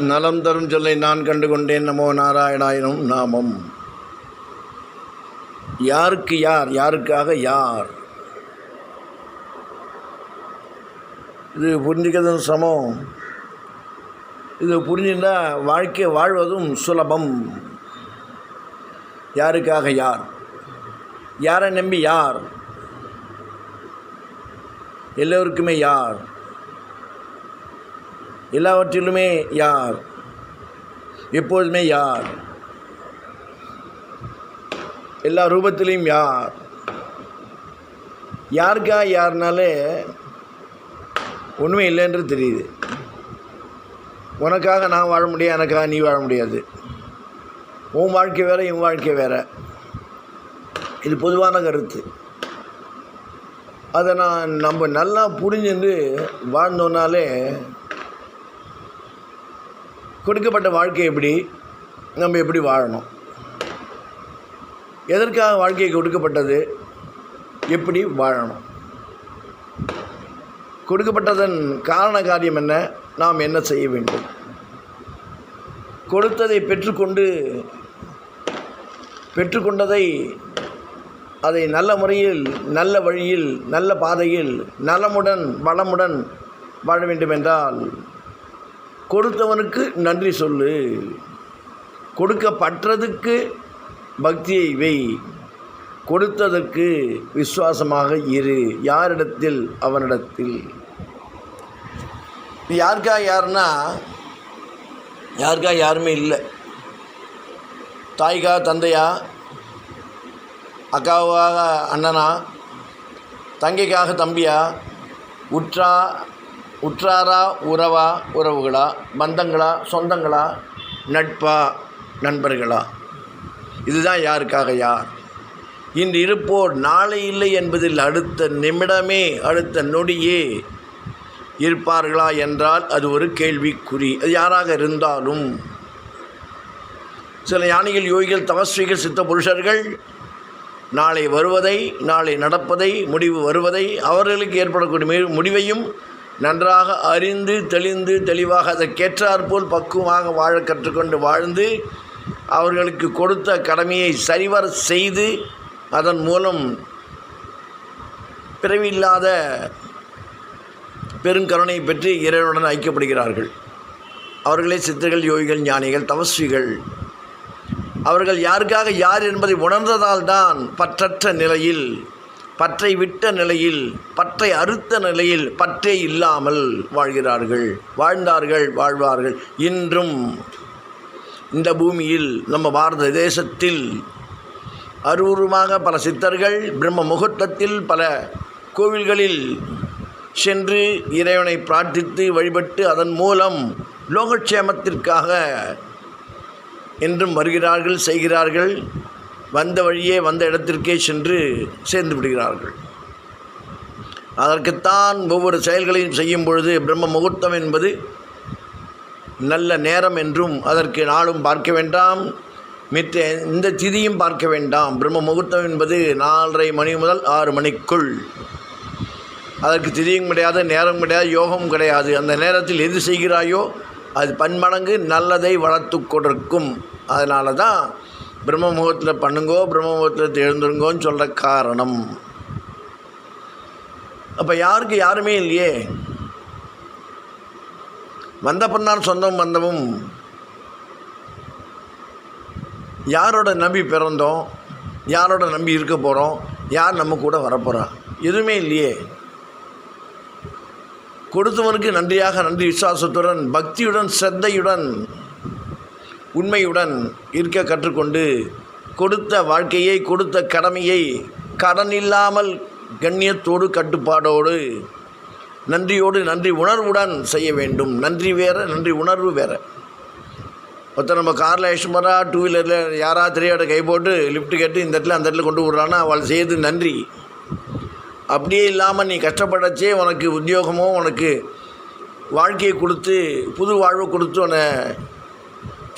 நலம் தரும் சொல்லை நான் கண்டு கொண்டேன் நமோ நாராயணாயனும் நாமம். யாருக்கு யார்? யாருக்காக யார்? இது புரிஞ்சுக்கிறது சமம் இது புரிஞ்சுட்டா வாழ்க்கை வாழ்வதும் சுலபம். யாருக்காக யார்? யாரை நம்பி யார்? எல்லோருக்குமே யார்? எல்லாவற்றிலுமே யார்? எப்போதுமே யார்? எல்லா ரூபத்திலையும் யார்? யாருக்கா யாருனாலே ஒன்றுமே இல்லைன்று தெரியுது. உனக்காக நான் வாழ முடியாது எனக்காக நீ வாழ முடியாது. உன் வாழ்க்கை வேறு என் வாழ்க்கை வேறு. இது பொதுவான கருத்து. அதை நான் நம்ம நல்லா புரிஞ்சுட்டு வாழ்ந்தோன்னாலே கொடுக்கப்பட்ட வாழ்க்கை எப்படி? நம்ம எப்படி வாழணும்? எதற்காக வாழ்க்கை கொடுக்கப்பட்டது? எப்படி வாழணும்? கொடுக்கப்பட்டதன் காரண காரியம் என்ன? நாம் என்ன செய்ய வேண்டும்? கொடுத்ததை பெற்றுக்கொண்டு பெற்றுக்கொண்டதை அதை நல்ல முறையில் நல்ல வழியில் நல்ல பாதையில் நலமுடன் வளமுடன் வாழ வேண்டுமென்றால் கொடுத்தவனுக்கு நன்றி சொல்லு. கொடுக்கப்பட்டதுக்கு பக்தியை வை. கொடுத்ததற்கு விசுவாசமாக இரு. யாரிடத்தில்? அவனிடத்தில். யாருக்கா யாருன்னா யாருக்கா யாருமே இல்லை. தாய்க்கா தந்தையா அக்காவாக அண்ணனா தங்கைக்காக தம்பியா உற்றா உற்றாரா உறவா உறவுகளா பந்தங்களா சொந்தங்களா நட்பா நண்பர்களா? இதுதான் யாருக்காக யார்? இன்று இருப்போர் நாளை இல்லை என்பதில் அடுத்த நிமிடமே அடுத்த நொடியே இருப்பார்களா என்றால் அது ஒரு கேள்விக்குறி. அது யாராக இருந்தாலும். சில ஞானிகள் யோகிகள் தமஸ்விகள் சித்த புருஷர்கள் நாளை வருவதை நாளை நடப்பதை முடிவு வருவதை அவர்களுக்கு ஏற்படக்கூடிய முடிவையும் நன்றாக அறிந்து தெளிந்து தெளிவாக அதற்கேற்றாற்போல் பக்குவமாக வாழ கற்றுக்கொண்டு வாழ்ந்து அவர்களுக்கு கொடுத்த கடமையை சரிவர செய்து அதன் மூலம் பிறவியில்லாத பெருங்கருணை பெற்று இறைவனுடன் ஐக்கியப்படுகிறார்கள். அவர்களே சித்தர்கள் யோகிகள் ஞானிகள் தபஸ்விகள். அவர்கள் யாருக்காக யார் என்பதை உணர்ந்ததால்தான் பற்றற்ற நிலையில் பற்றை விட்ட நிலையில் பற்றை அறுத்த நிலையில் பற்றே இல்லாமல் வாழ்கிறார்கள். வாழ்ந்தார்கள் வாழ்வார்கள். இன்றும் இந்த பூமியில் நம்ம பாரத தேசத்தில் அருவுருமாக பல சித்தர்கள் பிரம்ம முகூர்த்தத்தில் பல கோவில்களில் சென்று இறைவனை பிரார்த்தித்து வழிபட்டு அதன் மூலம் லோகக்ஷேமத்திற்காக என்றும் வருகிறார்கள் செய்கிறார்கள். வந்த வழியே வந்த இடத்திற்கே சென்று சேர்ந்து விடுகிறார்கள். அதற்குத்தான் ஒவ்வொரு செயல்களையும் செய்யும் பொழுது பிரம்ம முகூர்த்தம் என்பது நல்ல நேரம் என்றும் அதற்கு நாளும் பார்க்க வேண்டாம். மித்த இந்த திதியும் பார்க்க வேண்டாம். பிரம்ம முகூர்த்தம் என்பது நாலரை மணி முதல் ஆறு மணிக்குள். அதற்கு திதியும் கிடையாது நேரம் கிடையாது யோகம் கிடையாது. அந்த நேரத்தில் எது செய்கிறாயோ அது பன்மடங்கு நல்லதை வளர்த்து கொடுக்கும் அதனால தான் பிரம்ம முகூர்த்தத்தில் பண்ணுங்கோ பிரம்ம முகூர்த்தத்தில் எழுந்துருங்கோன்னு சொல்கிற காரணம். அப்போ யாருக்கு யாருமே இல்லையே? வந்த பின்னால் சொந்தம் வந்தவும் யாரோட நம்பி பிறந்தோம்? யாரோட நம்பி இருக்க போகிறோம் யார் நம்ம கூட வரப்போகிறா எதுவுமே இல்லையே. கொடுத்தவனுக்கு நன்றியாக நன்றி விசுவாசத்துடன் பக்தியுடன் சிரத்தையுடன் உண்மையுடன் இருக்க கற்றுக்கொண்டு கொடுத்த வாழ்க்கையை கொடுத்த கடமையை கடன் இல்லாமல் கண்ணியத்தோடு கட்டுப்பாடோடு நன்றியோடு நன்றி உணர்வுடன் செய்ய வேண்டும். நன்றி வேறு நன்றி உணர்வு வேறு. ஒருத்தர் நம்ம காரில் ஐஸ்வரா டூ வீலரில் யாரா தெரியாத கை போட்டு லிஃப்ட் கேட்டு இந்த இடத்துல அந்த இடத்துல கொண்டு விட்றான்னா அவள் செய்யறது நன்றி. அப்படியே இல்லாமல் நீ கஷ்டப்படச்சே உனக்கு உத்தியோகமோ உனக்கு வாழ்க்கையை கொடுத்து புது வாழ்வு கொடுத்து உன்னை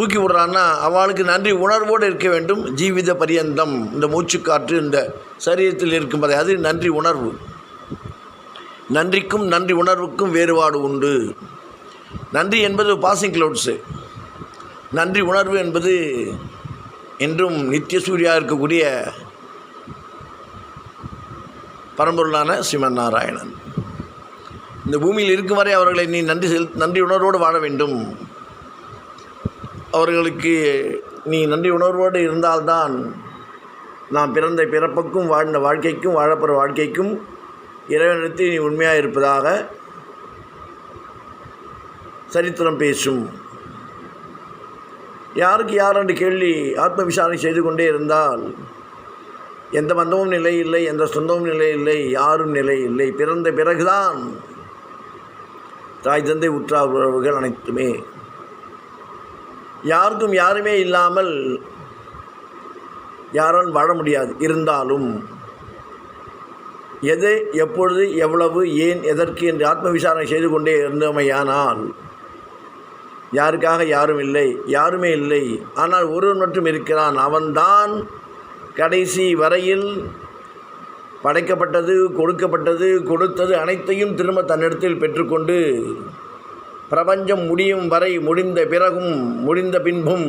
தூக்கி விடுறான்னா அவளுக்கு நன்றி உணர்வோடு இருக்க வேண்டும். ஜீவித பரியந்தம். இந்த மூச்சுக்காற்று இந்த சரீரத்தில் இருக்கும் வரை அது நன்றி உணர்வு. நன்றிக்கும் நன்றி உணர்வுக்கும் வேறுபாடு உண்டு. நன்றி என்பது பாசிங் க்ளவுட்ஸு நன்றி உணர்வு என்பது என்றும் நித்திய சூரியா இருக்கக்கூடிய பரம்பொருளான சிவன் நாராயணன் இந்த பூமியில் இருக்கும் வரை அவர்களை நீ நன்றி செல் நன்றி உணர்வோடு வாழ வேண்டும். அவர்களுக்கு நீ நன்றி உணர்வோடு இருந்தால்தான் நாம் பிறந்த பிறப்புக்கும் வாழ்ந்த வாழ்க்கைக்கும் வாழப்போகிற வாழ்க்கைக்கும் இறைவனிடத்தில் நீ உண்மையாக இருப்பதாக சரித்திரம் பேசும். யாருக்கு யார் என்று கேள்வி ஆத்ம விசாரணை செய்து கொண்டே இருந்தால் எந்த பந்தமும் நிலை இல்லை எந்த சொந்தமும் நிலை இல்லை யாரும் நிலை இல்லை. பிறந்த பிறகுதான் தாய் தந்தை உற்றார் உறவுகள் அனைத்துமே. யாருக்கும் யாருமே இல்லாமல் யாரால் வாழ முடியாது. இருந்தாலும் எது எப்பொழுது எவ்வளவு ஏன் எதற்கு என்று ஆத்ம விசாரணை செய்து கொண்டே இருந்தமையானால் யாருக்காக யாரும் இல்லை யாருமே இல்லை. ஆனால் ஒருவன் மட்டும் இருக்கிறான். அவன்தான் கடைசி வரையில் படைக்கப்பட்டது கொடுக்கப்பட்டது கொடுத்தது அனைத்தையும் திரும்ப தன்னிடத்தில் பெற்றுக்கொண்டு பிரபஞ்சம் முடியும் வரை முடிந்த பிறகும் முடிந்த பின்பும்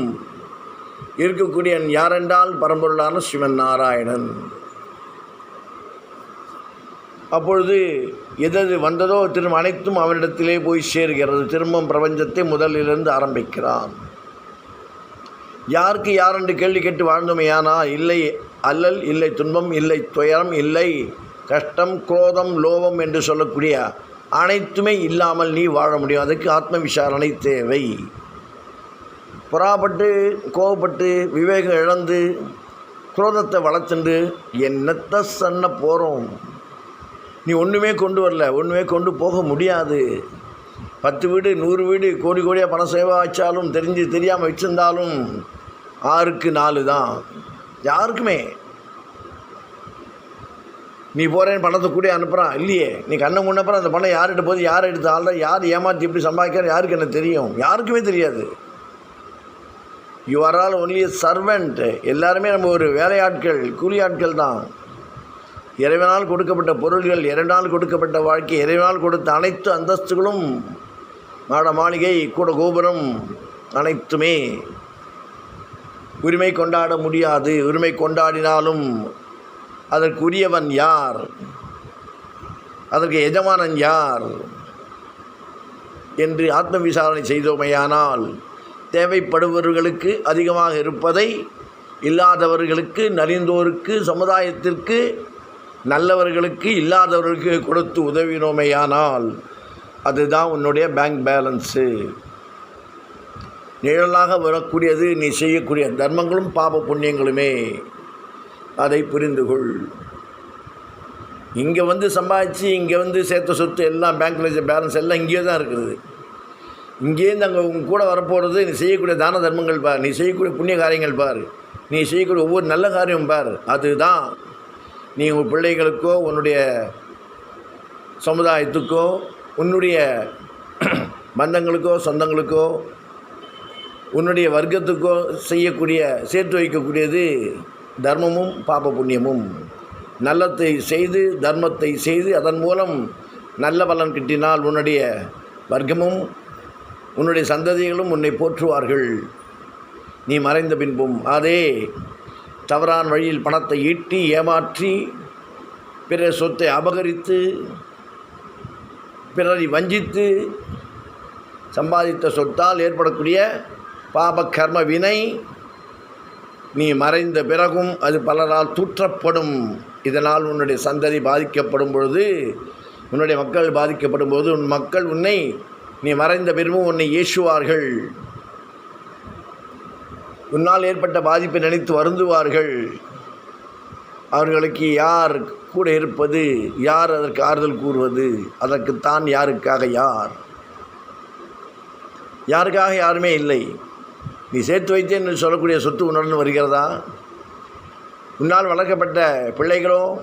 இருக்கக்கூடிய யாரென்றால் பரம்பொருளான சிவன் நாராயணன். அப்பொழுது எதது வந்ததோ திரும்ப அனைத்தும் அவனிடத்திலே போய் சேர்கிறது. திரும்பம் பிரபஞ்சத்தை முதலிலிருந்து ஆரம்பிக்கிறான். யாருக்கு யாரென்று கேள்வி கேட்டு வாழ்ந்தமையானா இல்லை அல்லல் இல்லை துன்பம் இல்லை துயரம் இல்லை கஷ்டம் குரோதம் லோபம் என்று சொல்லக்கூடிய அனைத்துமே இல்லாமல் நீ வாழ முடியும். அதுக்கு ஆத்ம விசாரணை தேவை. புறாப்பட்டு கோவப்பட்டு விவேகம் இழந்து குரோதத்தை வளர்த்துண்டு என்னத்தை சன்ன போகிறோம் நீ ஒன்றுமே கொண்டு வரல. ஒன்றுமே கொண்டு போக முடியாது. பத்து வீடு நூறு வீடு கோடி கோடியாக பணம் சேவை வச்சாலும் தெரிஞ்சு தெரியாமல் வச்சுருந்தாலும் ஆறுக்கு நாலு தான். யாருக்குமே நீ போகிறேன்னு பணத்தை கூட அனுப்புகிறான் இல்லையே. நீ கண்ணை முன்னப்புறம் அந்த பணம் யார்கிட்ட போகுது யார் எடுத்து ஆள்ற யார் ஏமாற்றி எப்படி சம்பாதிக்கிற யாருக்கு என்ன தெரியும்? யாருக்குமே தெரியாது. You are all only servant எல்லாருமே நம்ம ஒரு வேலையாட்கள் கூலி ஆட்கள் தான். இறைவனால் கொடுக்கப்பட்ட பொருள்கள் இறைவனால் கொடுக்கப்பட்ட வாழ்க்கை இறைவனால் கொடுத்த அனைத்து அந்தஸ்துகளும் மாட மாளிகை கூட கோபுரம் அனைத்துமே உரிமை கொண்டாட முடியாது. உரிமை கொண்டாடினாலும் அதற்குரியவன் யார்? அதற்கு எஜமானன் யார்? என்று ஆத்ம விசாரணை செய்தோமையானால் தேவைப்படுபவர்களுக்கு அதிகமாக இருப்பதை இல்லாதவர்களுக்கு நலிந்தோருக்கு சமுதாயத்திற்கு நல்லவர்களுக்கு இல்லாதவர்களுக்கு கொடுத்து உதவினோமையானால் அதுதான் உன்னுடைய பேங்க் பேலன்ஸு நிழலாக வரக்கூடியது நீ செய்யக்கூடிய தர்மங்களும் பாப புண்ணியங்களுமே. அதை புரிந்து கொள் இங்கே வந்து சம்பாதிச்சு இங்கே வந்து சேர்த்த சொத்து எல்லாம் பேங்க்கில் பேலன்ஸ் எல்லாம் இங்கேயே தான் இருக்கிறது இங்கேருந்து அங்கே உங்க கூட வரப்போகிறது நீ செய்யக்கூடிய தான தர்மங்கள் பார் நீ செய்யக்கூடிய புண்ணிய காரியங்கள் பார் நீ செய்யக்கூடிய ஒவ்வொரு நல்ல காரியம் பார் அதுதான். நீ உன் பிள்ளைகளுக்கோ உன்னுடைய சமுதாயத்துக்கோ உன்னுடைய பந்தங்களுக்கோ சொந்தங்களுக்கோ உன்னுடைய வர்க்கத்துக்கோ செய்யக்கூடிய சேர்த்து வைக்கக்கூடியது தர்மமும் பாப புண்ணியமும் நல்லத்தை செய்து தர்மத்தை செய்து அதன் மூலம் நல்ல பலன் கிட்டினால் உன்னுடைய வர்க்கமும் உன்னுடைய சந்ததிகளும் உன்னை போற்றுவார்கள். நீ மறைந்த பின்பும். அதே தவறான வழியில் பணத்தை ஈட்டி ஏமாற்றி பிறர் சொத்தை அபகரித்து பிறரை வஞ்சித்து சம்பாதித்த சொத்தால் ஏற்படக்கூடிய பாப கர்ம வினை நீ மறைந்த பிறகும் அது பலரால் தூற்றப்படும். இதனால் உன்னுடைய சந்ததி பாதிக்கப்படும் பொழுது உன்னுடைய மக்கள் பாதிக்கப்படும் போது உன் மக்கள் உன்னை நீ மறைந்த பிறகும் உன்னை ஏசுவார்கள். உன்னால் ஏற்பட்ட பாதிப்பை நினைத்து வருந்துவார்கள். அவர்களுக்கு யார் கூட இருப்பது யார் அதற்கு ஆறுதல் கூறுவது அதற்குத்தான் யாருக்காக யார்? யாருக்காக யாருமே இல்லை. நீ சேர்த்து வைத்தேன் என்று சொல்லக்கூடிய சொத்து உன்னுடன் வருகிறதா? உன்னால் வளர்க்கப்பட்ட பிள்ளைகளோ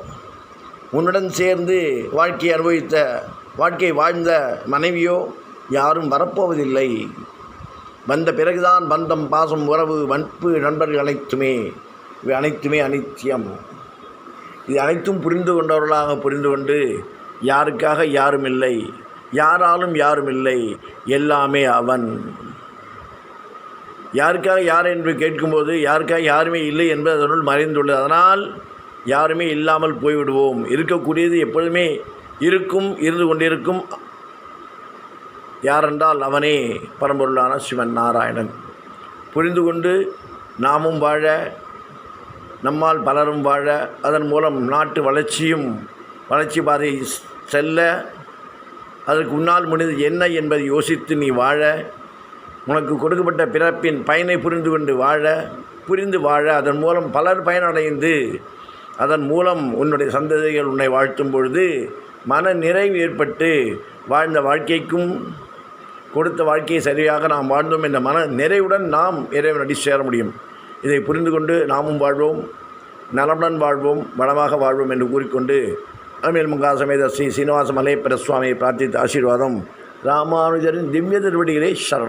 உன்னுடன் சேர்ந்து வாழ்க்கையை அனுபவித்த வாழ்க்கை வாழ்ந்த மனைவியோ யாரும் வரப்போவதில்லை. வந்த பிறகுதான் பந்தம் பாசம் உறவு நட்பு நண்பர்கள் அனைத்துமே இவை அனைத்துமே அனித்தியம். இது அனைத்தும் புரிந்து கொண்டவர்களாக புரிந்து கொண்டு யாருக்காக யாரும் இல்லை. யாராலும் யாரும் இல்லை. எல்லாமே அவன். யாருக்காக யார் என்று கேட்கும்போது யாருக்காக யாருமே இல்லை என்பது அதனுள் மறைந்துள்ளது. அதனால் யாருமே இல்லாமல் போய்விடுவோம். இருக்கக்கூடியது எப்பொழுதுமே இருக்கும் இருந்து கொண்டிருக்கும். யாரென்றால் அவனே பரம்பொருளான சிவன் நாராயணன். புரிந்து கொண்டு நாமும் வாழ நம்மால் பலரும் வாழ அதன் மூலம் நாட்டு வளர்ச்சியும் வளர்ச்சி பாதையை செல்ல அதற்கு உன்னால் முடிந்தது என்ன என்பதை யோசித்து நீ வாழ உனக்கு கொடுக்கப்பட்ட பிறப்பின் பயனை புரிந்து கொண்டு வாழ புரிந்து வாழ அதன் மூலம் பலர் பயனடைந்து அதன் மூலம் உன்னுடைய சந்ததிகள் உன்னை வாழ்த்தும் பொழுது மன நிறைவு ஏற்பட்டு வாழ்ந்த வாழ்க்கைக்கும் கொடுத்த வாழ்க்கையை சரியாக நாம் வாழ்ந்தோம் என்ற மன நிறைவுடன் நாம் இறைவனடி சேர முடியும். இதை புரிந்து கொண்டு நாமும் வாழ்வோம் நலமுடன் வாழ்வோம் வளமாக வாழ்வோம் என்று கூறிக்கொண்டு அமீர் முகா சமேத ஸ்ரீ சீனிவாச மலையப்பர சுவாமியை பிரார்த்தித்த ஆசீர்வாதம். ராமானுஜரின் திவ்ய திருவடிகளே சரணம்